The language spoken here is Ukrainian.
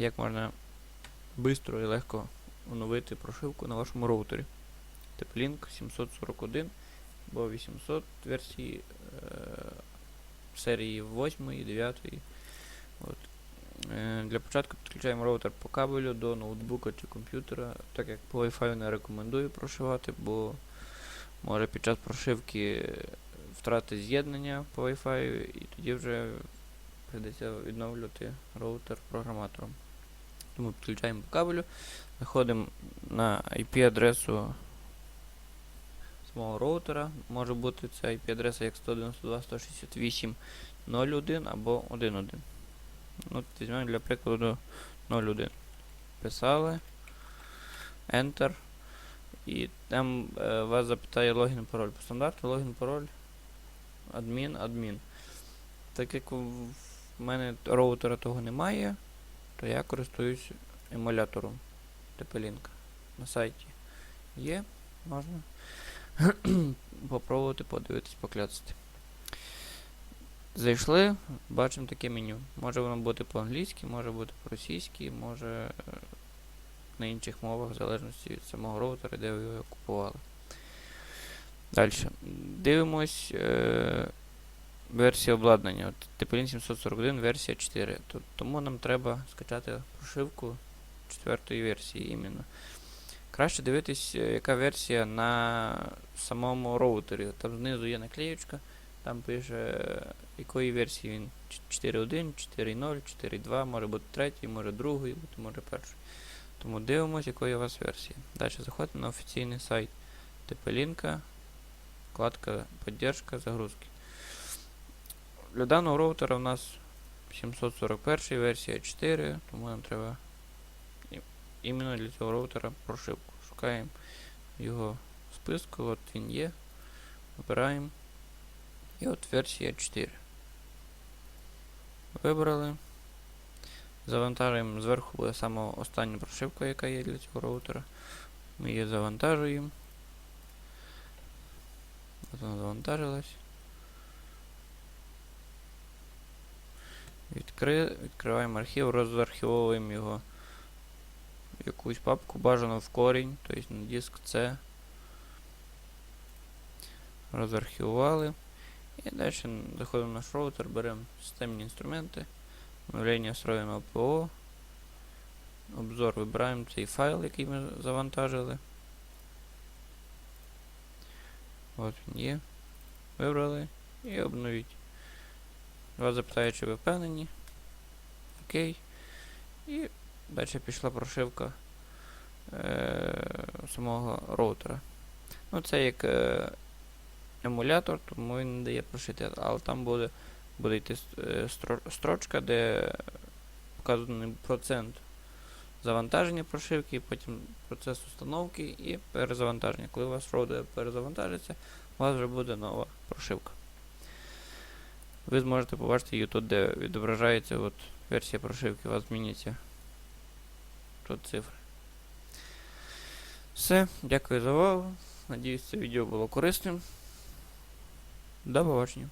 як можна швидко і легко оновити прошивку на вашому роутері. TP-Link 741 або 800 версії е, серії 8 і 9. От. Е, Для початку підключаємо роутер по кабелю до ноутбука чи комп'ютера, так як по Wi-Fi не рекомендую прошивати, бо може під час прошивки втрати з'єднання по Wi-Fi і тоді вже прийдеться відновлювати роутер програматором. Тому підключаємо по кабелю, заходимо на IP-адресу самого роутера. Може бути ця IP-адреса як 192.168.0.1 або 1.1. Ну, візьмемо для прикладу 0.1. Писали. Enter. І там е, вас запитає логін пароль. По стандарту логін пароль. Адмін, адмін. Так як в мене роутера того немає, то я користуюсь емулятором TP-Link на сайті. Є, можна попробувати подивитись, покляцати. Зайшли, бачимо таке меню. Може воно бути по-англійськи, може бути по-російськи, може е, на інших мовах, в залежності від самого роутера, де ви його купували. Далі. Дивимось е, версію обладнання. От TP-Link 741 версія 4. Тут, тому нам треба скачати прошивку четвертої версії іменно. Краще дивитись, е, яка версія на самому роутері. Там знизу є наклеєчка, там пише, е, якої версії він. 4.1, 4.0, 4.2, може бути третій, може другий, може перший. Тому дивимося, якої у вас версія. Далі заходимо на офіційний сайт TP-Link, вкладка Поддержка, загрузки. Для даного роутера у нас 741 версія 4, тому нам треба іменно для цього роутера прошивку. Шукаємо його в списку, от він є. Вибираємо. І от версія 4. Вибрали. Завантажуємо зверху буде сама остання прошивка, яка є для цього роутера. Ми її завантажуємо. От вона завантажилась. Відкри... Відкриваємо архів, розархівовуємо його в якусь папку, бажано в корінь, тобто на диск C. Розархівували. І далі заходимо в наш роутер, беремо системні інструменти, оновлення встроєного ПО. Обзор вибираємо цей файл, який ми завантажили. От він є. Вибрали і обновіть. Вас запитає, чи ви впевнені. Окей. І далі пішла прошивка е, самого роутера. Ну, це як е, емулятор, тому він не дає прошити, але там буде, буде йти е, стро- строчка, де показаний процент завантаження прошивки, потім процес установки і перезавантаження. Коли у вас роутер перезавантажиться, у вас вже буде нова прошивка. Ви зможете побачити її тут, де відображається от версія прошивки, у вас зміниться. тут цифри. Все, дякую за увагу. Надіюсь, це відео було корисним. До побачення.